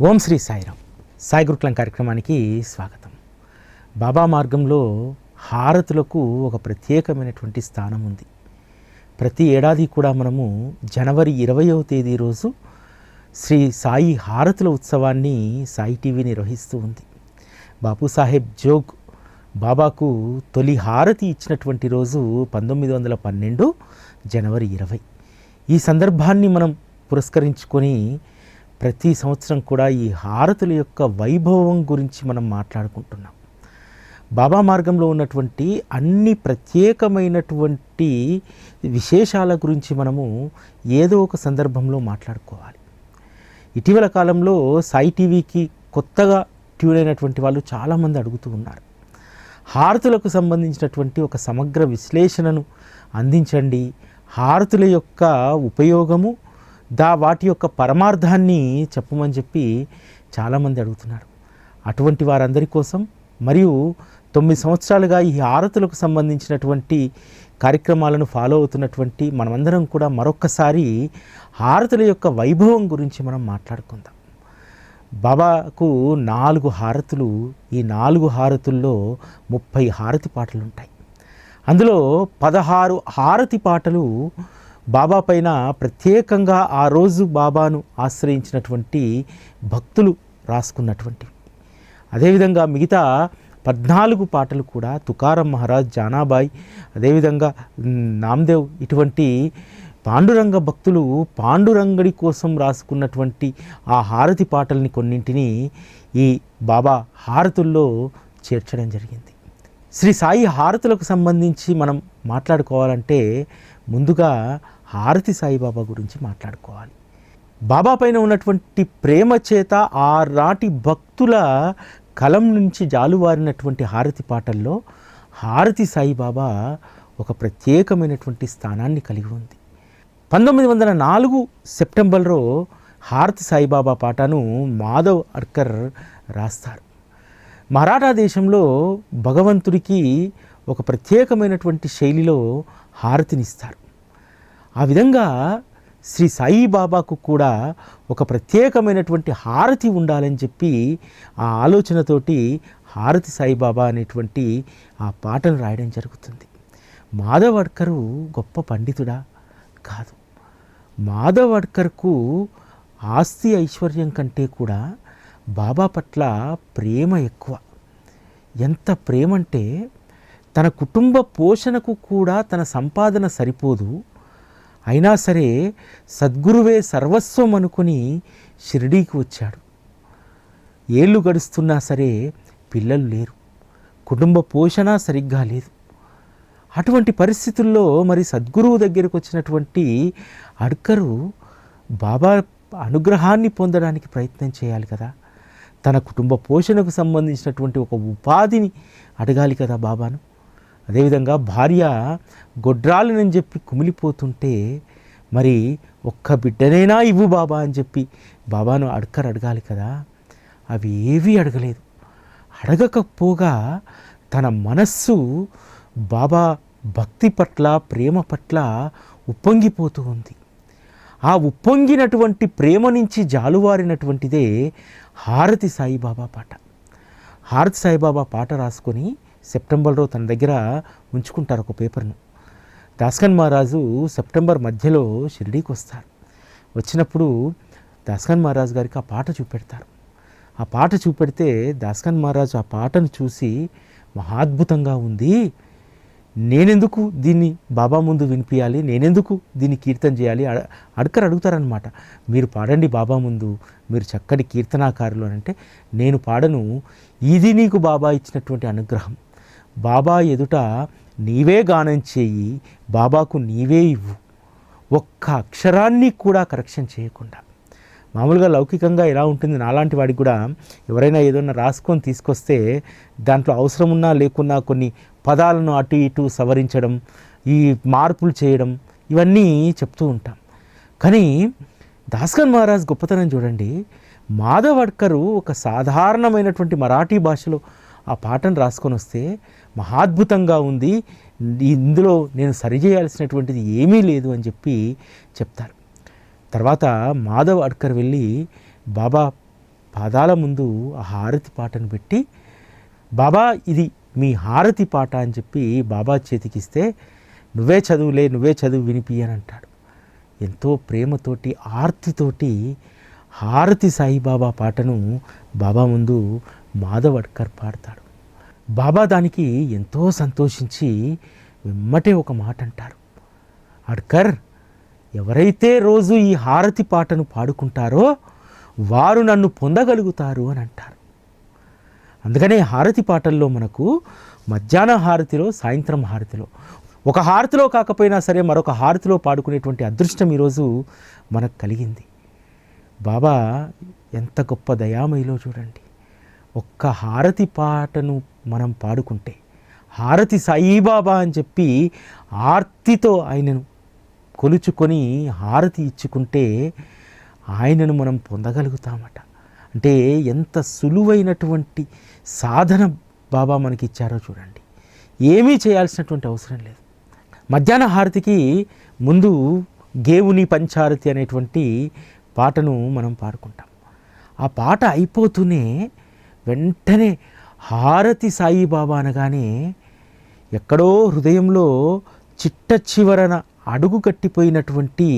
ఓం శ్రీ సాయిరామ్. సాయి గురుకులం కార్యక్రమానికి స్వాగతం. బాబా మార్గంలో హారతులకు ఒక ప్రత్యేకమైనటువంటి స్థానం ఉంది. ప్రతి ఏడాది కూడా మనము జనవరి ఇరవయవ తేదీ రోజు శ్రీ సాయి హారతుల ఉత్సవాన్ని సాయి టీవీ నిర్వహిస్తూ ఉంది. బాపుసాహెబ్ జోగ్ బాబాకు తొలి హారతి ఇచ్చినటువంటి రోజు పంతొమ్మిది వందల పన్నెండు జనవరి ఇరవై. ఈ సందర్భాన్ని మనం పురస్కరించుకొని ప్రతి సంవత్సరం కూడా ఈ హారతుల యొక్క వైభవం గురించి మనం మాట్లాడుకుంటున్నాం. బాబా మార్గంలో ఉన్నటువంటి అన్ని ప్రత్యేకమైనటువంటి విశేషాల గురించి మనము ఏదో ఒక సందర్భంలో మాట్లాడుకోవాలి. ఇటీవల కాలంలో సాయి టీవీకి కొత్తగా ట్యూన్ అయినటువంటి వాళ్ళు చాలామంది అడుగుతూ ఉన్నారు. హారతులకు సంబంధించినటువంటి ఒక సమగ్ర విశ్లేషణను అందించండి. హారతుల యొక్క ఉపయోగము దా వాటి యొక్క పరమార్థాన్ని చెప్పమని చెప్పి చాలామంది అడుగుతున్నారు. అటువంటి వారందరి కోసం మరియు తొమ్మిది సంవత్సరాలుగా ఈ హారతులకు సంబంధించినటువంటి కార్యక్రమాలను ఫాలో అవుతున్నటువంటి మనమందరం కూడా మరొక్కసారి హారతుల యొక్క వైభవం గురించి మనం మాట్లాడుకుందాం. బాబాకు నాలుగు హారతులు ఈ నాలుగు హారతుల్లో ముప్పై హారతి పాటలు ఉంటాయి అందులో పదహారు హారతి పాటలు బాబా పైన ప్రత్యేకంగా ఆ రోజు బాబాను ఆశ్రయించినటువంటి భక్తులు రాసుకున్నటువంటి అదేవిధంగా మిగతా పద్నాలుగు పాటలు కూడా తుకారం మహారాజ్ జానాబాయ్ అదేవిధంగా నామ్దేవ్ ఇటువంటి పాండురంగ భక్తులు పాండురంగడి కోసం రాసుకున్నటువంటి ఆ హారతి పాటల్ని కొన్నింటిని ఈ బాబా హారతుల్లో చేర్చడం జరిగింది. శ్రీ సాయి హారతులకు సంబంధించి మనం మాట్లాడుకోవాలంటే ముందుగా హారతి సాయిబాబా గురించి మాట్లాడుకోవాలి. బాబా పైన ఉన్నటువంటి ప్రేమ చేత ఆ భక్తుల కలం నుంచి జాలువారినటువంటి హారతి పాటల్లో హారతి సాయిబాబా ఒక ప్రత్యేకమైనటువంటి స్థానాన్ని కలిగి ఉంది. పంతొమ్మిది వందల నాలుగు సెప్టెంబర్లో హారతి సాయిబాబా పాటను మాధవ్ అడ్కర్ రాస్తారు మరాఠా దేశంలో భగవంతుడికి ఒక ప్రత్యేకమైనటువంటి శైలిలో హారతినిస్తారు. ఆ విధంగా శ్రీ సాయిబాబాకు కూడా ఒక ప్రత్యేకమైనటువంటి హారతి ఉండాలని చెప్పి ఆ ఆలోచనతోటి హారతి సాయిబాబా అనేటువంటి ఆ పాటను రాయడం జరుగుతుంది. మాధవడ్కరు గొప్ప పండితుడా? కాదు. మాధవడ్కర్కు ఆస్తి ఐశ్వర్యం కంటే కూడా బాబా పట్ల ప్రేమ ఎక్కువ. ఎంత ప్రేమ అంటే తన కుటుంబ పోషణకు కూడా తన సంపాదన సరిపోదు. అయినా సరే సద్గురువే సర్వస్వం అనుకుని షిరిడీకి వచ్చాడు. ఏళ్ళు గడుస్తున్నా సరే పిల్లలు లేరు. కుటుంబ పోషణ సరిగ్గా లేదు. అటువంటి పరిస్థితుల్లో మరి సద్గురువు దగ్గరికి వచ్చినటువంటి అడ్కరు బాబా అనుగ్రహాన్ని పొందడానికి ప్రయత్నం చేయాలి కదా. తన కుటుంబ పోషణకు సంబంధించినటువంటి ఒక ఉపాధిని అడగాలి కదా బాబాను. అదేవిధంగా భార్య గొడ్రాలనని చెప్పి కుమిలిపోతుంటే మరి ఒక్క బిడ్డనైనా ఇవ్వు బాబా అని చెప్పి బాబాను అడకరు అడగాలి కదా. అవి ఏవీ అడగలేదు. అడగకపోగా తన మనస్సు బాబా భక్తి పట్ల ప్రేమ పట్ల ఉప్పొంగిపోతూ ఉంది. ఆ ఉప్పొంగినటువంటి ప్రేమ నుంచి జాలువారినటువంటిదే హారతి సాయిబాబా పాట. హారతి సాయిబాబా పాట రాసుకొని సెప్టెంబర్లో తన దగ్గర ఉంచుకుంటారు ఒక పేపర్ను. దాస్కన్ మహారాజు సెప్టెంబర్ మధ్యలో షిరిడీకి వస్తారు. వచ్చినప్పుడు దాస్కన్ మహారాజు గారికి ఆ పాట చూపెడతారు. ఆ పాట చూపెడితే దాస్కన్ మహారాజు ఆ పాటను చూసి మహాద్భుతంగా ఉంది. నేనెందుకు దీన్ని బాబా ముందు వినిపించాలి నేనెందుకు దీన్ని కీర్తన చేయాలి? అడ- అడకరు అడుగుతారనమాట మీరు పాడండి బాబా ముందు మీరు చక్కటి కీర్తనాకారులు అని అంటే నేను పాడను. ఇది నీకు బాబా ఇచ్చినటువంటి అనుగ్రహం. బాబా ఎదుట నీవే గానం చేయి బాబాకు నీవే ఇవ్వు. ఒక్క అక్షరాన్ని కూడా కరెక్షన్ చేయకుండా. మామూలుగా లౌకికంగా ఎలా ఉంటుంది నాలాంటి వాడికి కూడా ఎవరైనా ఏదైనా రాసుకొని తీసుకొస్తే దాంట్లో అవసరం ఉన్నా లేకున్నా కొన్ని పదాలను అటు ఇటు సవరించడం ఈ మార్పులు చేయడం ఇవన్నీ చెప్తూ ఉంటాం. కానీ దాస్కన్ మహారాజ్ గొప్పతనం చూడండి మాధవడ్కరు ఒక సాధారణమైనటువంటి మరాఠీ భాషలో ఆ పాటను రాసుకొని వస్తే మహాద్భుతంగా ఉంది. ఇందులో నేను సరిచేయాల్సినటువంటిది ఏమీ లేదు అని చెప్పి చెప్తారు. తర్వాత మాధవ్ అడ్కర్ వెళ్ళి బాబా పాదాల ముందు ఆ హారతి పాటను పెట్టి బాబా ఇది మీ హారతి పాట అని చెప్పి బాబా చేతికిస్తే నువ్వే చదువులే నువ్వే చదువు వినిపి అని అంటాడు. ఎంతో ప్రేమతోటి ఆర్తితోటి హారతి సాయిబాబా పాటను బాబా ముందు మాధవడ్కర్ పాడతాడు. బాబా దానికి ఎంతో సంతోషించి వెమ్మటే ఒక మాట అంటారు అడ్కర్ ఎవరైతే రోజు ఈ హారతి పాటను పాడుకుంటారో వారు నన్ను పొందగలుగుతారు అని అంటారు. అందుకనే హారతి పాటల్లో మనకు మధ్యాహ్న హారతిలో సాయంత్రం హారతిలో ఒక హారతిలో కాకపోయినా సరే మరొక హారతిలో పాడుకునేటువంటి అదృష్టం ఈరోజు మనకు కలిగింది. బాబా ఎంత గొప్ప దయామయిలో చూడండి. ఒక్క హారతి పాటను మనం పాడుకుంటే హారతి సాయిబాబా అని చెప్పి ఆర్తితో ఆయనను కొలుచుకొని హారతి ఇచ్చుకుంటే ఆయనను మనం పొందగలుగుతామట. అంటే ఎంత సులువైనటువంటి సాధన బాబా మనకి ఇచ్చారో చూడండి. ఏమీ చేయాల్సినటువంటి అవసరం లేదు. మధ్యాహ్న హారతికి ముందు గేవుని పంచారతి అనేటువంటి పాటను మనం పాడుకుంటాం. ఆ పాట అయిపోతూనే వెంటనే హారతి సాయిబాబా అనగానే ఎక్కడో హృదయంలో చిట్ట చివరన అడుగు కట్టిపోయినటువంటి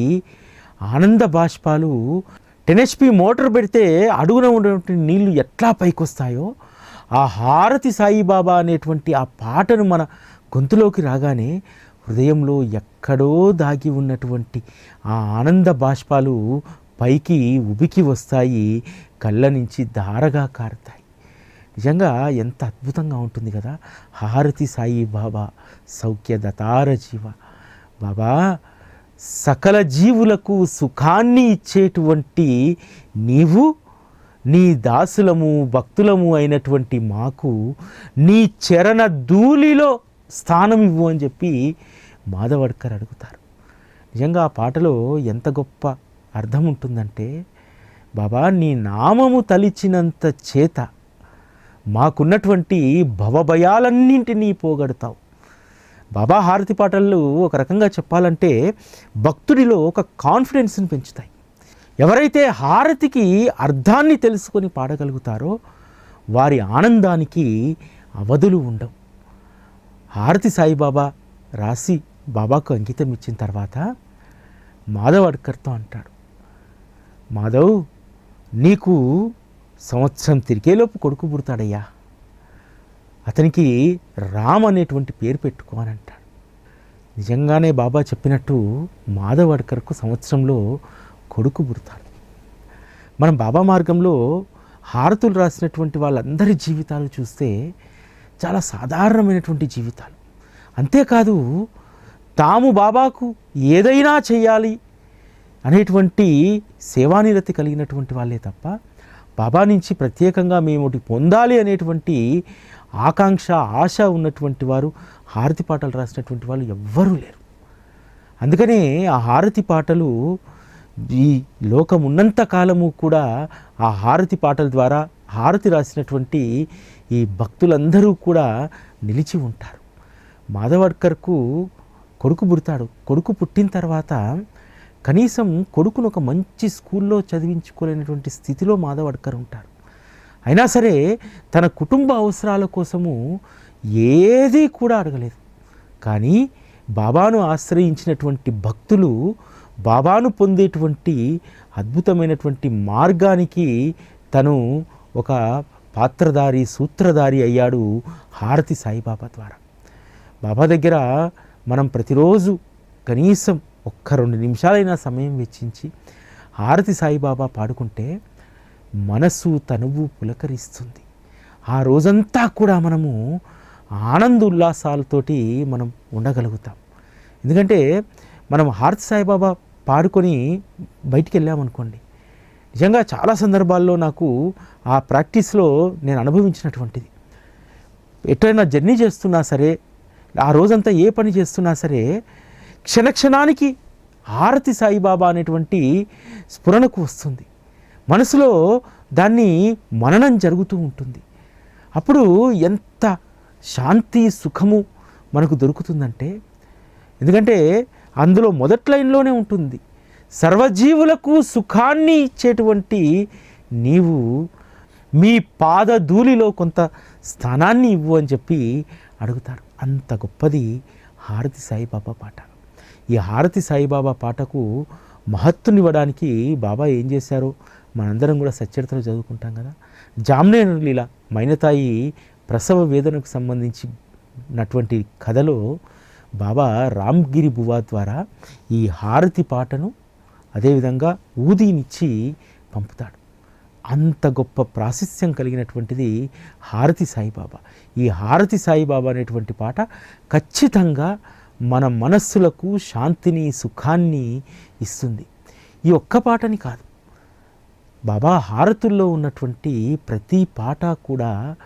ఆనంద బాష్పాలు టెన్ మోటార్ పెడితే అడుగున ఉన్నటువంటి నీళ్ళు ఎట్లా పైకొస్తాయో ఆ హారతి సాయిబాబా అనేటువంటి ఆ పాటను మన గొంతులోకి రాగానే హృదయంలో ఎక్కడో దాగి ఉన్నటువంటి ఆ ఆనంద బాష్పాలు పైకి ఉబికి వస్తాయి కళ్ళ నుంచి ధారగా కారుతాయి. నిజంగా ఎంత అద్భుతంగా ఉంటుంది కదా. హారతి సాయి బాబా సౌఖ్యదతార జీవ. బాబా సకల జీవులకు సుఖాన్ని ఇచ్చేటువంటి నీవు నీ దాసులము భక్తులము అయినటువంటి మాకు నీ చరణ ధూళిలో స్థానం ఇవ్వు అని చెప్పి మాధవడ్కర్ అడుగుతారు. నిజంగా ఆ పాటలో ఎంత గొప్ప అర్థం ఉంటుందంటే బాబా నీ నామము తలిచినంత చేత మాకున్నటువంటి భవభయాలన్నింటినీ పోగొడతావు. బాబా హారతి పాటలు ఒక రకంగా చెప్పాలంటే భక్తుడిలో ఒక కాన్ఫిడెన్స్ని పెంచుతాయి. ఎవరైతే హారతికి అర్థాన్ని తెలుసుకొని పాడగలుగుతారో వారి ఆనందానికి అవధులు ఉండవు. హారతి సాయిబాబా రాసి బాబాకు అంకితం ఇచ్చిన తర్వాత మాధవ్ అడ్కర్తో అంటాడు మాధవ్ నీకు సంవత్సరం తిరిగేలోపు కొడుకు పుడతాడయ్యా. అతనికి రామ్ అనేటువంటి పేరు పెట్టుకో నిజంగానే బాబా చెప్పినట్టు మాధవడ్కర్కు సంవత్సరంలో కొడుకు పుడతాడు. మనం బాబా మార్గంలో హారతులు రాసినటువంటి వాళ్ళందరి జీవితాలు చూస్తే చాలా సాధారణమైనటువంటి జీవితాలు. అంతేకాదు తాము బాబాకు ఏదైనా చేయాలి అనేటువంటి సేవానిరతి కలిగినటువంటి వాళ్ళే తప్ప బాబా నుంచి ప్రత్యేకంగా మేము ఒకటి పొందాలి అనేటువంటి ఆకాంక్ష ఆశ ఉన్నటువంటి వారు హారతి పాటలు రాసినటువంటి వాళ్ళు ఎవ్వరూ లేరు. అందుకనే ఆ హారతి పాటలు ఈ లోకం ఉన్నంత కాలము కూడా ఆ హారతి పాటల ద్వారా హారతి రాసినటువంటి ఈ భక్తులందరూ కూడా నిలిచి ఉంటారు. మాధవడ్కర్కు కొడుకు పుడతాడు. కొడుకు పుట్టిన తర్వాత కనీసం కొడుకును ఒక మంచి స్కూల్లో చదివించుకోలేనటువంటి స్థితిలో మాధవడ్కర్ ఉంటారు. అయినా సరే తన కుటుంబ అవసరాల కోసము ఏదీ కూడా అడగలేదు. కానీ బాబాను ఆశ్రయించినటువంటి భక్తులు బాబాను పొందేటువంటి అద్భుతమైనటువంటి మార్గానికి తను ఒక పాత్రధారి సూత్రధారి అయ్యాడు హారతి సాయిబాబా ద్వారా. బాబా దగ్గర మనం ప్రతిరోజు కనీసం ఒక్క రెండు నిమిషాలైనా సమయం వెచ్చించి హారతి సాయిబాబా పాడుకుంటే మనస్సు తనువు పులకరిస్తుంది. ఆ రోజంతా కూడా మనము ఆనంద ఉల్లాసాలతోటి మనం ఉండగలుగుతాం. ఎందుకంటే మనం హారతి సాయిబాబా పాడుకొని బయటికి వెళ్ళామనుకోండి నిజంగా చాలా సందర్భాల్లో నాకు ఆ ప్రాక్టీస్లో నేను అనుభవించినటువంటిది. ఎట్లయినా జర్నీ చేస్తున్నా సరే ఆ రోజంతా ఏ పని చేస్తున్నా సరే క్షణక్షణానికి హారతి సాయిబాబా అనేటువంటి స్ఫురణకు వస్తుంది. మనసులో దాన్ని మననం జరుగుతూ ఉంటుంది. అప్పుడు ఎంత శాంతి సుఖము మనకు దొరుకుతుందంటే ఎందుకంటే అందులో మొదటి లైన్లోనే ఉంటుంది. సర్వజీవులకు సుఖాన్ని ఇచ్చేటువంటి నీవు మీ పాదధూళిలో కొంత స్థానాన్ని ఇవ్వు అని చెప్పి అడుగుతారు అంత గొప్పది హారతి సాయిబాబా పాట. ఈ హారతి సాయిబాబా పాటకు మహత్తునివ్వడానికి బాబా ఏం చేశారో? మనందరం కూడా సచ్చరిత్రలో చదువుకుంటాం కదా. జామ్నేరు లీల మైనతాయి ప్రసవ వేదనకు సంబంధించినటువంటి కథలో బాబా రామ్గిరి బువా ద్వారా ఈ హారతి పాటను అదేవిధంగా ఊదీనిచ్చి పంపుతాడు. అంత గొప్ప ప్రాశస్యం కలిగినటువంటిది హారతి సాయిబాబా. ఈ హారతి సాయిబాబా అనేటువంటి పాట ఖచ్చితంగా మన మనస్సులకు శాంతిని సుఖాన్ని ఇస్తుంది. ఈ ఒక్క పాటని కాదు. బాబా హారతుల్లో ఉన్నటువంటి ప్రతి పాట కూడా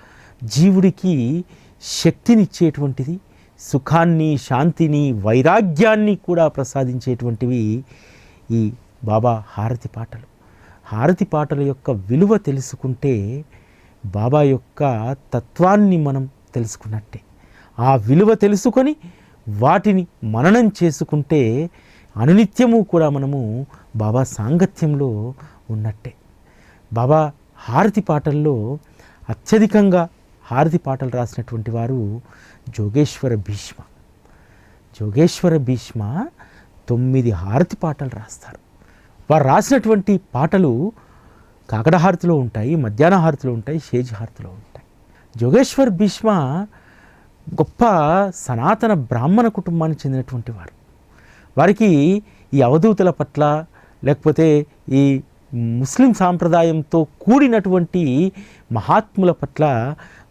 జీవుడికి శక్తినిచ్చేటువంటిది సుఖాన్ని శాంతిని వైరాగ్యాన్ని కూడా ప్రసాదించేటువంటివి ఈ బాబా హారతి పాటలు. హారతి పాటల యొక్క విలువ తెలుసుకుంటే బాబా యొక్క తత్వాన్ని మనం తెలుసుకున్నట్టే. ఆ విలువ తెలుసుకొని వాటిని మననం చేసుకుంటే అనునిత్యము కూడా మనము బాబా సాంగత్యంలో ఉన్నట్టే. బాబా హారతి పాటల్లో అత్యధికంగా హారతి పాటలు రాసినటువంటి వారు జోగేశ్వర భీష్మ. జోగేశ్వర భీష్మ తొమ్మిది హారతి పాటలు రాస్తారు. వారు రాసినటువంటి పాటలు కాకడ హారతిలో ఉంటాయి మధ్యాహ్న హారతిలో ఉంటాయి షేజ్ హారతిలో ఉంటాయి. జోగేశ్వర్ భీష్మ గొప్ప సనాతన బ్రాహ్మణ కుటుంబానికి చెందినటువంటి వారు. వారికి ఈ అవధూతుల పట్ల లేకపోతే ఈ ముస్లిం సాంప్రదాయంతో కూడినటువంటి మహాత్ముల పట్ల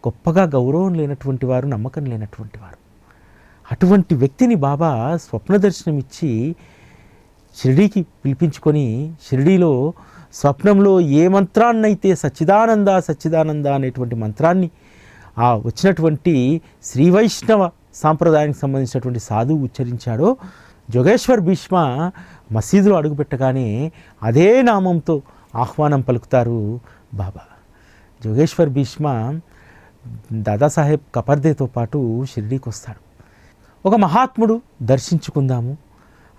గొప్పగా గౌరవం లేనటువంటి వారు నమ్మకం లేనటువంటి వారు. అటువంటి వ్యక్తిని బాబా స్వప్న దర్శనం ఇచ్చి షిరిడీకి పిలిపించుకొని షిరిడీలో స్వప్నంలో ఏ మంత్రాన్నైతే సచ్చిదానంద సచ్చిదానంద అనేటువంటి మంత్రాన్ని ఆ వచ్చినటువంటి శ్రీ వైష్ణవ సాంప్రదాయానికి సంబంధించినటువంటి సాధువు ఉచ్చరించాడో జోగేశ్వర్ భీష్మ మసీదులో అడుగుపెట్టగానే అదే నామంతో ఆహ్వానం పలుకుతారు బాబా. జోగేశ్వర్ భీష్మ దాదాసాహెబ్ కపర్దేతో పాటు షిరిడీకి వస్తాడు. ఒక మహాత్ముడు దర్శించుకుందాము.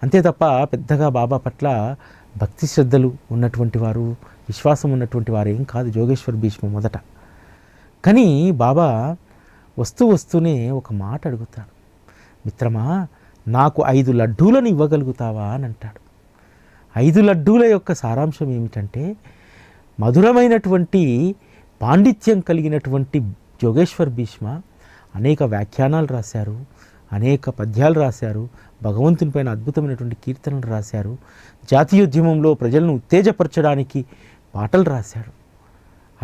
అంతే తప్ప పెద్దగా బాబా పట్ల భక్తి శ్రద్ధలు ఉన్నటువంటి వారు విశ్వాసం ఉన్నటువంటి వారు ఏం కాదు జోగేశ్వర్ భీష్మ మొదట. కానీ బాబా వస్తూ వస్తూనే ఒక మాట అడుగుతాడు. మిత్రమా నాకు ఐదు లడ్డూలను ఇవ్వగలుగుతావా అని అంటాడు. ఐదు లడ్డూల యొక్క సారాంశం ఏమిటంటే మధురమైనటువంటి పాండిత్యం కలిగినటువంటి జోగేశ్వర్ భీష్మ అనేక వ్యాఖ్యానాలు రాశారు అనేక పద్యాలు రాశారు భగవంతునిపైన అద్భుతమైనటువంటి కీర్తనలు రాశారు జాతీయోద్యమంలో ప్రజలను ఉత్తేజపరచడానికి పాటలు రాశాడు.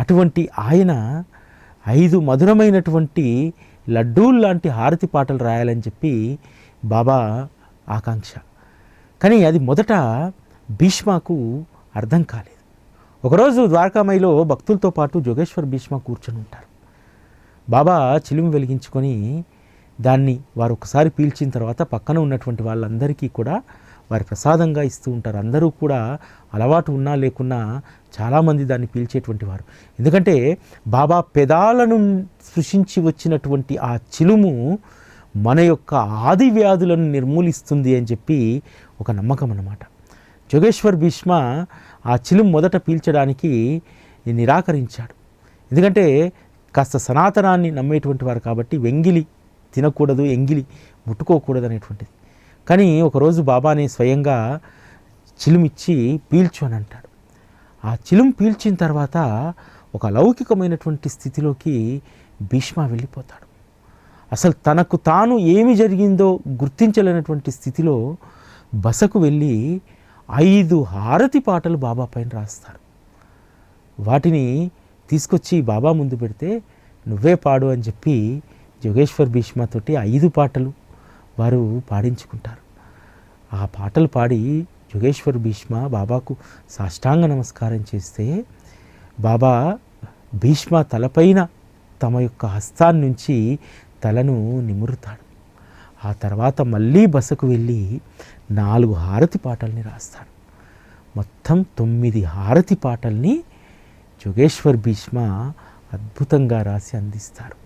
అటువంటి ఆయన ఐదు మధురమైనటువంటి లడ్డూలు లాంటి హారతి పాటలు రాయాలని చెప్పి బాబా ఆకాంక్ష. కానీ అది మొదట భీష్మకు అర్థం కాలేదు. ఒకరోజు ద్వారకామయిలో భక్తులతో పాటు జోగేశ్వర్ భీష్మ కూర్చొని ఉంటారు. బాబా చిలుము వెలిగించుకొని దాన్ని వారు ఒకసారి పీల్చిన తర్వాత పక్కన ఉన్నటువంటి వాళ్ళందరికీ కూడా వారి ప్రసాదంగా ఇస్తూ ఉంటారు. అందరూ కూడా అలవాటు ఉన్నా లేకున్నా చాలామంది దాన్ని పీల్చేటువంటి వారు. ఎందుకంటే బాబా పెదాలను సృష్టించి వచ్చినటువంటి ఆ చిలుము మన యొక్క ఆది వ్యాధులను నిర్మూలిస్తుంది అని చెప్పి ఒక నమ్మకం అన్నమాట. జోగేశ్వర్ భీష్మ ఆ చిలుము మొదట పీల్చడానికి నిరాకరించాడు. ఎందుకంటే కాస్త సనాతనాన్ని నమ్మేటువంటి వారు కాబట్టి వెంగిలి తినకూడదు ఎంగిలి ముట్టుకోకూడదు అనేటువంటిది. కానీ ఒకరోజు బాబాని స్వయంగా చిలుమిచ్చి పీల్చు అని అంటాడు. ఆ చిలుము పీల్చిన తర్వాత ఒక లౌకికమైనటువంటి స్థితిలోకి భీష్మ వెళ్ళిపోతాడు. అసలు తనకు తాను ఏమి జరిగిందో గుర్తించలేనటువంటి స్థితిలో బసకు వెళ్ళి ఐదు హారతి పాటలు బాబా పైన రాస్తారు వాటిని తీసుకొచ్చి బాబా ముందు పెడితే నువ్వే పాడు అని చెప్పి జోగేశ్వర్ భీష్మతోటి ఐదు పాటలు వారు పాడించుకుంటారు. ఆ పాటలు పాడి యోగేశ్వర్ భీష్మ బాబాకు సాష్టాంగ నమస్కారం చేస్తే బాబా భీష్మ తలపైన తమ యొక్క హస్తాన్నించి తలను నిమురుతాడు. ఆ తర్వాత మళ్ళీ బసకు వెళ్ళి నాలుగు హారతి పాటల్ని రాస్తాడు. మొత్తం తొమ్మిది హారతి పాటల్ని జోగేశ్వర్ భీష్మ అద్భుతంగా రాసి అందిస్తారు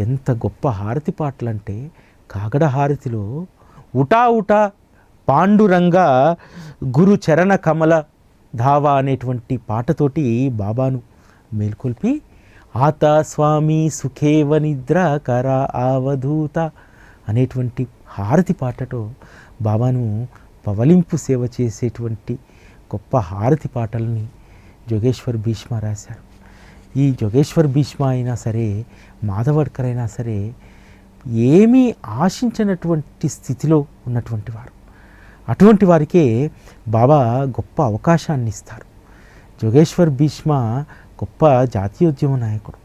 ఎంత గొప్ప హారతి పాటలంటే కాగడ హారతిలో ఉటా ఉటా పాండురంగ గురు చరణ కమల ధావా అనేటువంటి పాటతోటి బాబాను మేల్కొల్పి ఆత స్వామి సుఖేవ నిద్ర కర అవధూత అనేటువంటి హారతి పాటతో బాబాను పవలింపు సేవ చేసేటువంటి గొప్ప హారతి పాటల్ని జోగేశ్వర్ భీష్మ రాశారు. ఈ జోగేశ్వర్ భీష్మ అయినా సరే మాధవడ్కర్ అయినా సరే ఏమీ ఆశించినటువంటి స్థితిలో ఉన్నటువంటి వారు. అటువంటి వారికే బాబా గొప్ప అవకాశాన్ని ఇస్తారు. జోగేశ్వర్ భీష్మ గొప్ప జాతీయోద్యమ నాయకుడు.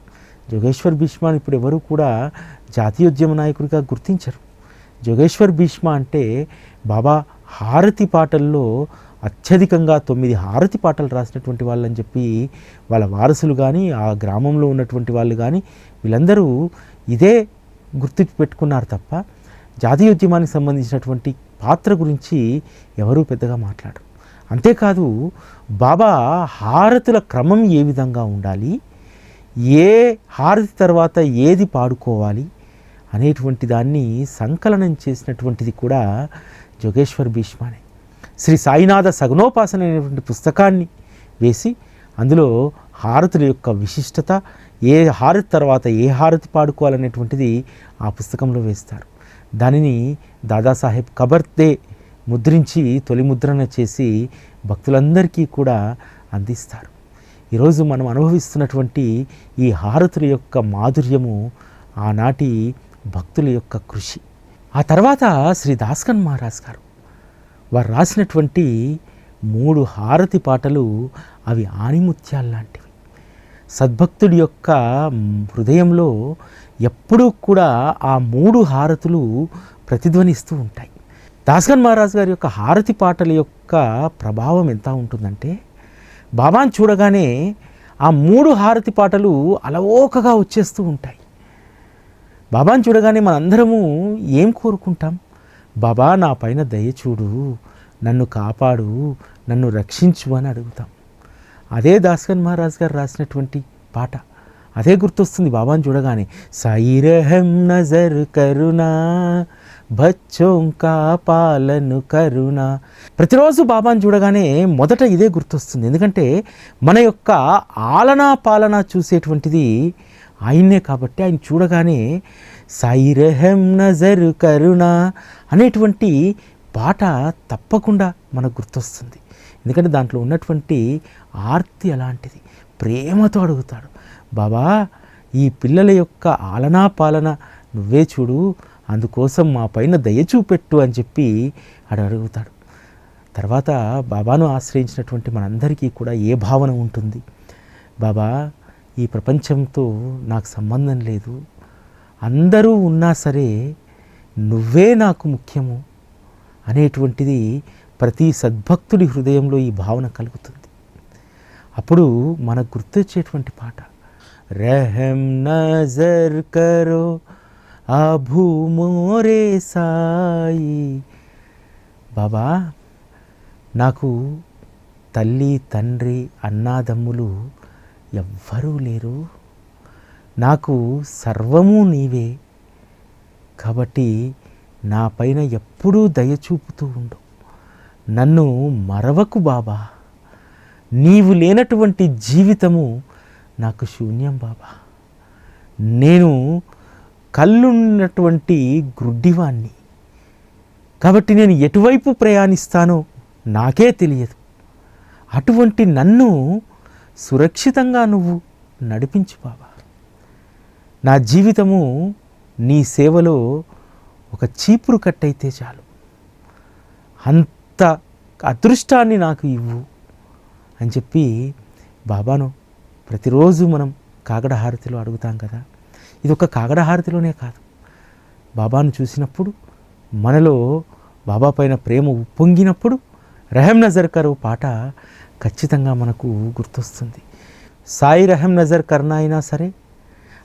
జోగేశ్వర్ భీష్మని ఇప్పుడు ఎవరు కూడా జాతీయోద్యమ నాయకుడిగా గుర్తించరు. జోగేశ్వర్ భీష్మ అంటే బాబా హారతి పాటల్లో అత్యధికంగా తొమ్మిది హారతి పాటలు రాసినటువంటి వాళ్ళని చెప్పి వాళ్ళ వారసులు కానీ ఆ గ్రామంలో ఉన్నటువంటి వాళ్ళు కానీ వీళ్ళందరూ ఇదే గుర్తింపు పెట్టుకున్నారు తప్ప జాతీయోద్యమానికి సంబంధించినటువంటి పాత్ర గురించి ఎవరూ పెద్దగా మాట్లాడరు. అంతేకాదు బాబా హారతుల క్రమం ఏ విధంగా ఉండాలి? ఏ హారతి తర్వాత ఏది పాడుకోవాలి? అనేటువంటి దాన్ని సంకలనం చేసినటువంటిది కూడా జోగేశ్వర్ భీష్మానే. శ్రీ సాయినాథ సగుణోపాసన అనేటువంటి పుస్తకాన్ని వేసి అందులో హారతుల యొక్క విశిష్టత ఏ హారతి తర్వాత ఏ హారతి పాడుకోవాలనేటువంటిది ఆ పుస్తకంలో వేస్తారు. దానిని దాదాసాహెబ్ కబర్తే ముద్రించి తొలి ముద్రణ చేసి భక్తులందరికీ కూడా అందిస్తారు. ఈరోజు మనం అనుభవిస్తున్నటువంటి ఈ హారతుల యొక్క మాధుర్యము ఆనాటి భక్తుల యొక్క కృషి. ఆ తర్వాత శ్రీ దాస్కన్ మహారాజ్ గారు వారు రాసినటువంటి మూడు హారతి పాటలు అవి ఆణిముత్యాలు లాంటివి సద్భక్తుడి యొక్క హృదయంలో ఎప్పుడూ కూడా ఆ మూడు హారతులు ప్రతిధ్వనిస్తూ ఉంటాయి. దాస్గన్ మహారాజ్ గారి యొక్క హారతి పాటల యొక్క ప్రభావం ఎంత ఉంటుందంటే బాబాని చూడగానే ఆ మూడు హారతి పాటలు అలవోకగా వచ్చేస్తూ ఉంటాయి. బాబాని చూడగానే మనందరము ఏం కోరుకుంటాం? బాబా నా పైన దయ చూడు నన్ను కాపాడు నన్ను రక్షించు అని అడుగుతాం. అదే దాస్కన్ మహారాజ్ గారు రాసినటువంటి పాట. అదే గుర్తొస్తుంది బాబాని చూడగానే. సైరహం నజర్ కరుణా బచ్చోం పాలను కరుణ. ప్రతిరోజు బాబాని చూడగానే మొదట ఇదే గుర్తొస్తుంది. ఎందుకంటే మన యొక్క ఆలనా పాలన చూసేటువంటిది ఆయన్నే కాబట్టి ఆయన చూడగానే సైరహం నజర్ కరుణ అనేటువంటి పాట తప్పకుండా మనకు గుర్తొస్తుంది. ఎందుకంటే దాంట్లో ఉన్నటువంటి ఆర్తి అలాంటిది. ప్రేమతో అడుగుతాడు. బాబా ఈ పిల్లల యొక్క ఆలనా పాలన నువ్వే చూడు. అందుకోసం మా పైన దయ చూపెట్టు అని చెప్పి అడు అడుగుతాడు. తర్వాత బాబాను ఆశ్రయించినటువంటి మనందరికీ కూడా ఏ భావన ఉంటుంది? బాబా ఈ ప్రపంచంతో నాకు సంబంధం లేదు. అందరూ ఉన్నా సరే నువ్వే నాకు ముఖ్యము అనేటువంటిది ప్రతి సద్భక్తుడి హృదయంలో ఈ భావన కలుగుతుంది. అప్పుడు మనకు గుర్తొచ్చేటువంటి పాట రెహం నజర్ కరో అభూ మోరే సాయి. బాబా నాకు తల్లి తండ్రి అన్నాదమ్ములు ఎవ్వరూ లేరు. నాకు సర్వము నీవే. కాబట్టి నా పైన ఎప్పుడూ దయ చూపుతూ ఉండు. నన్ను మరవకు బాబా. నీవు లేనటువంటి జీవితము నాకు శూన్యం బాబా. నేను కళ్ళున్నటువంటి గ్రుడ్డివాణ్ణి కాబట్టి నేను ఎటువైపు ప్రయాణిస్తానో నాకే తెలియదు. అటువంటి నన్ను సురక్షితంగా నువ్వు నడిపించు బాబా. నా జీవితము నీ సేవలో ఒక చీపురు కట్టయితే చాలు. అంత అదృష్టాన్ని నాకు ఇవ్వు అని చెప్పి బాబాను ప్రతిరోజు మనం కాగడ హారతిలో అడుగుతాం కదా. ఇది ఒక కాగడ హారతిలోనే కాదు. బాబాను చూసినప్పుడు మనలో బాబా పైన ప్రేమ ఉప్పొంగినప్పుడు రహం నజర్ కరు పాట ఖచ్చితంగా మనకు గుర్తొస్తుంది. సాయి రహం నజర్ కర్ణ అయినా సరే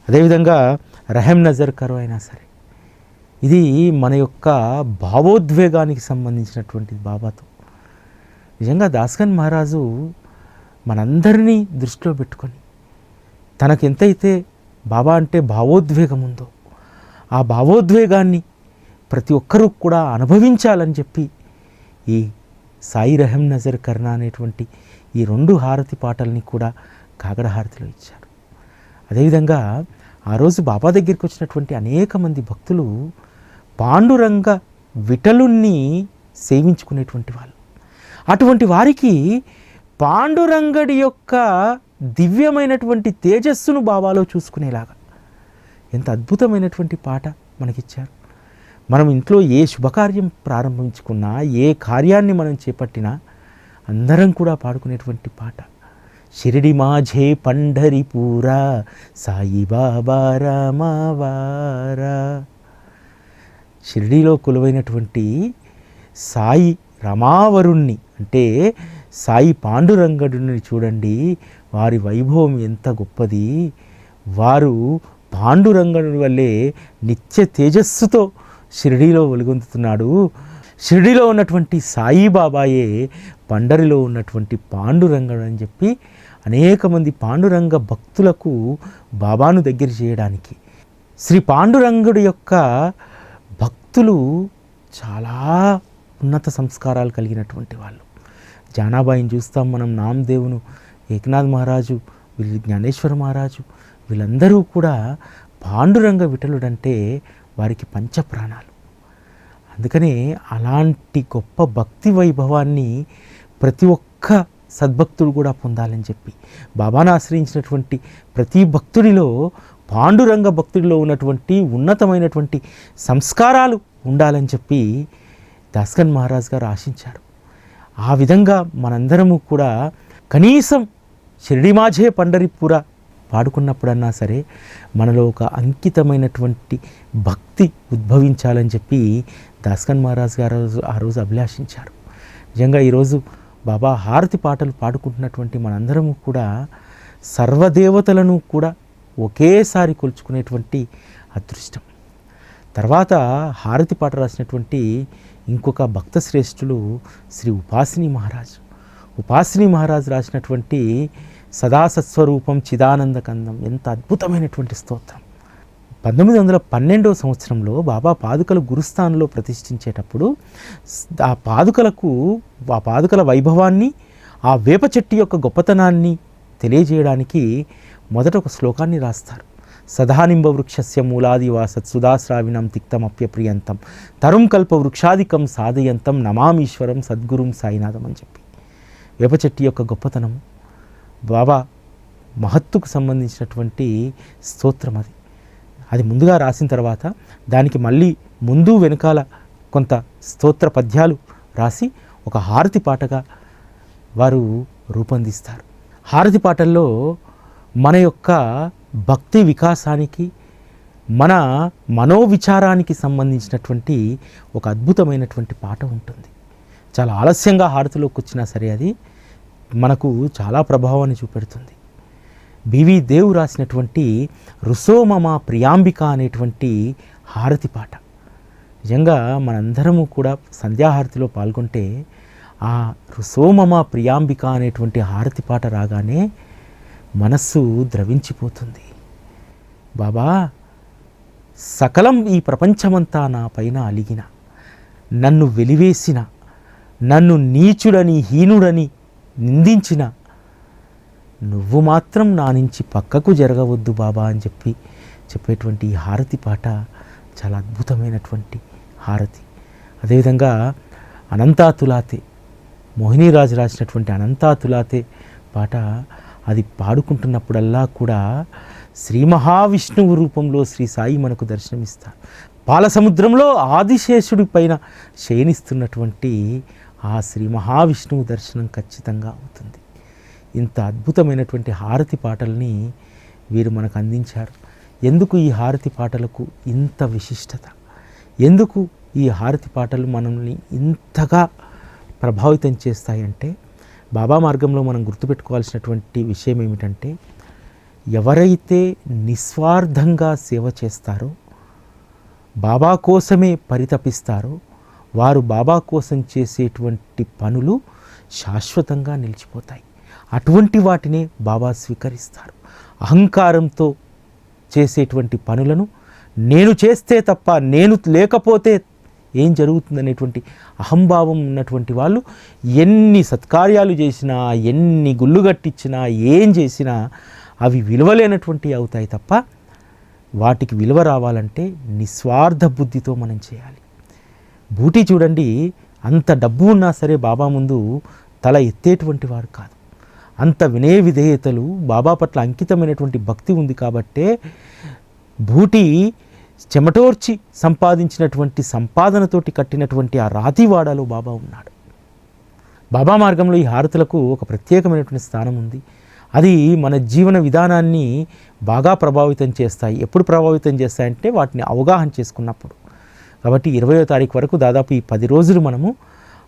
అదేవిధంగా రహం నజర్ కరు అయినా సరే ఇది మన యొక్క భావోద్వేగానికి సంబంధించినటువంటి బాబాతో. నిజంగా దాస్కన్ మహారాజు మనందరినీ దృష్టిలో పెట్టుకొని తనకు ఎంతైతే బాబా అంటే భావోద్వేగం ఉందో ఆ భావోద్వేగాన్ని ప్రతి ఒక్కరూ కూడా అనుభవించాలని చెప్పి ఈ సాయి రహం నజర్ కర్ణ అనేటువంటి ఈ రెండు హారతి పాటల్ని కూడా కాగడ హారతిలో ఇచ్చారు. అదేవిధంగా ఆ రోజు బాబా దగ్గరికి వచ్చినటువంటి అనేక మంది భక్తులు పాండురంగ విటలుణ్ణి సేవించుకునేటువంటి వాళ్ళు. అటువంటి వారికి పాండురంగడి యొక్క దివ్యమైనటువంటి తేజస్సును భావాలో చూసుకునేలాగా ఎంత అద్భుతమైనటువంటి పాట మనకిచ్చారు. మనం ఇంట్లో ఏ శుభకార్యం ప్రారంభించుకున్నా ఏ కార్యాన్ని మనం చేపట్టినా అందరం కూడా పాడుకునేటువంటి పాట. షిరిడి మాఝే పండరిపూరా సాయిబాబా రామవారా. షిరిడీలో కొలువైనటువంటి సాయి రమావరుణ్ణి అంటే సాయి పాండురంగడుని చూడండి వారి వైభవం ఎంత గొప్పది. వారు పాండురంగడు వల్లే నిత్య తేజస్సుతో షిరిడీలో వెలుగొందుతున్నాడు షిరిడీలో ఉన్నటువంటి సాయిబాబాయే పండరిలో ఉన్నటువంటి పాండురంగడు అని చెప్పి అనేక మంది పాండురంగ భక్తులకు బాబాను దగ్గర చేయడానికి. శ్రీ పాండురంగుడి యొక్క భక్తులు చాలా ఉన్నత సంస్కారాలు కలిగినటువంటి వాళ్ళు. జానాబాయిని చూస్తాం మనం నామదేవును ఏకనాథ్ మహారాజు వీళ్ళు జ్ఞానేశ్వర మహారాజు వీళ్ళందరూ కూడా పాండురంగ విఠలుడంటే వారికి పంచప్రాణాలు. అందుకనే అలాంటి గొప్ప భక్తి వైభవాన్ని ప్రతి ఒక్క సద్భక్తుడు కూడా పొందాలని చెప్పి బాబాను ఆశ్రయించినటువంటి ప్రతి భక్తుడిలో పాండురంగ భక్తుడిలో ఉన్నటువంటి ఉన్నతమైనటువంటి సంస్కారాలు ఉండాలని చెప్పి దాస్కన్ మహారాజ్ గారు ఆశించారు. ఆ విధంగా మనందరము కూడా కనీసం షిరిడిమాఝే పండరిపుర పాడుకున్నప్పుడన్నా సరే మనలో ఒక అంకితమైనటువంటి భక్తి ఉద్భవించాలని చెప్పి దాస్కన్ మహారాజ్ గారు ఆ రోజు అభిలాషించారు. నిజంగా ఈరోజు బాబా హారతి పాటలు పాడుకుంటున్నటువంటి మనందరము కూడా సర్వదేవతలను కూడా ఒకేసారి కొలుచుకునేటువంటి అదృష్టం. తర్వాత హారతి పాట రాసినటువంటి ఇంకొక భక్త శ్రేష్ఠులు శ్రీ ఉపాసిని మహారాజు. ఉపాసిని మహారాజు రాసినటువంటి సదాసత్స్వరూపం చిదానంద కందం ఎంత అద్భుతమైనటువంటి స్తోత్రం. పంతొమ్మిది వందల పన్నెండవ సంవత్సరంలో బాబా పాదుకలు గురుస్థానంలో ప్రతిష్ఠించేటప్పుడు ఆ పాదుకలకు ఆ పాదుకల వైభవాన్ని ఆ వేప చెట్టు యొక్క గొప్పతనాన్ని తెలియజేయడానికి మొదట ఒక శ్లోకాన్ని రాస్తారు. సదానింబ వృక్షస్య మూలాదివాసత్ సుధాశ్రావిణం తిక్తమప్యప్రియంతం. తరుం కల్ప వృక్షాధికం సాధయంతం నమామీశ్వరం సద్గురుం సాయినాథం అని చెప్పి. వేప చెట్టు యొక్క గొప్పతనం బాబా మహత్తుకు సంబంధించినటువంటి స్తోత్రం అది. అది ముందుగా రాసిన తర్వాత దానికి మళ్ళీ ముందు వెనకాల కొంత స్తోత్ర పద్యాలు రాసి ఒక హారతి పాటగా వారు రూపొందిస్తారు. హారతి పాటల్లో మన యొక్క భక్తి వికాసానికి మన మనోవిచారానికి సంబంధించినటువంటి ఒక అద్భుతమైనటువంటి పాట ఉంటుంది. చాలా ఆలస్యంగా హారతిలోకి వచ్చినా సరే అది మనకు చాలా ప్రభావాన్ని చూపెడుతుంది. బివి దేవు రాసినటువంటి రుసోమమ ప్రియాంబిక అనేటువంటి హారతి పాట. నిజంగా మనందరము కూడా సంధ్యాహారతిలో పాల్గొంటే ఆ రుసోమమ ప్రియాంబిక అనేటువంటి హారతి పాట రాగానే మనస్సు ద్రవించిపోతుంది. బాబా సకలం ఈ ప్రపంచమంతా నా పైన అలిగిన. నన్ను వెలివేసిన నన్ను నీచుడని హీనుడని నిందించిన. నువ్వు మాత్రం నా నుంచి పక్కకు జరగవద్దు బాబా అని చెప్పి చెప్పేటువంటి ఈ హారతి పాట చాలా అద్భుతమైనటువంటి హారతి. అదేవిధంగా అనంతాతులాతే మోహినీరాజు రాసినటువంటి అనంతాతులాతే పాట అది పాడుకుంటున్నప్పుడల్లా కూడా శ్రీ మహావిష్ణువు రూపంలో శ్రీ సాయి మనకు దర్శనమిస్తారు. పాలసముద్రంలో ఆదిశేషుడి పైన శయనిస్తున్నటువంటి ఆ శ్రీ మహావిష్ణువు దర్శనం ఖచ్చితంగా అవుతుంది. ఇంత అద్భుతమైనటువంటి హారతి పాటల్ని వీరు మనకు అందించారు. ఎందుకు ఈ హారతి పాటలకు ఇంత విశిష్టత? ఎందుకు ఈ హారతి పాటలు మనల్ని ఇంతగా ప్రభావితం చేస్తాయంటే బాబా మార్గంలో మనం గుర్తుపెట్టుకోవాల్సినటువంటి విషయం ఏమిటంటే ఎవరైతే నిస్వార్థంగా సేవ చేస్తారో బాబా కోసమే పరితపిస్తారో వారు బాబా కోసం చేసేటువంటి పనులు శాశ్వతంగా నిలిచిపోతాయి. అటువంటి వాటినే బాబా స్వీకరిస్తారు. అహంకారంతో చేసేటువంటి పనులను నేను చేస్తే తప్ప నేను లేకపోతే ఏం జరుగుతుందనేటువంటి అహంభావం ఉన్నటువంటి వాళ్ళు ఎన్ని సత్కార్యాలు చేసినా ఎన్ని గుళ్ళు కట్టించినా ఏం చేసినా అవి విలువలేనటువంటి అవుతాయి తప్ప వాటికి విలువ రావాలంటే నిస్వార్థ బుద్ధితో మనం చేయాలి. బూటీ చూడండి అంత డబ్బు ఉన్నా సరే బాబా ముందు తల ఎత్తేటువంటి వాడు కాదు. అంత వినయ విధేయతలు బాబా పట్ల అంకితమైనటువంటి భక్తి ఉంది కాబట్టే బూటీ చెమటోర్చి సంపాదించినటువంటి సంపాదనతోటి కట్టినటువంటి ఆ రాతివాడలో బాబా ఉన్నాడు. బాబా మార్గంలో ఈ హారతులకు ఒక ప్రత్యేకమైనటువంటి స్థానం ఉంది. అది మన జీవన విధానాన్ని బాగా ప్రభావితం చేస్తాయి. ఎప్పుడు ప్రభావితం చేస్తాయంటే వాటిని అవగాహన చేసుకున్నప్పుడు. కాబట్టి ఇరవయో తారీఖు వరకు దాదాపు ఈ పది రోజులు మనము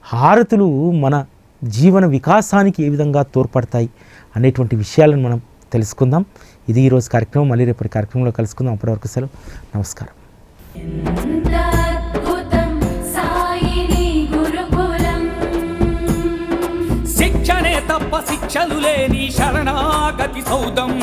హారతులు మన జీవన వికాసానికి ఏ విధంగా తోడ్పడతాయి అనేటువంటి విషయాలను మనం తెలుసుకుందాం. ఇది ఈరోజు కార్యక్రమం. మళ్ళీ రేపటి కార్యక్రమంలో కలుసుకుందాం. అప్పటివరకు సెలవు. నమస్కారం. శిక్షణే తప్ప శిక్షలు లేని శరణాగతి సౌదం.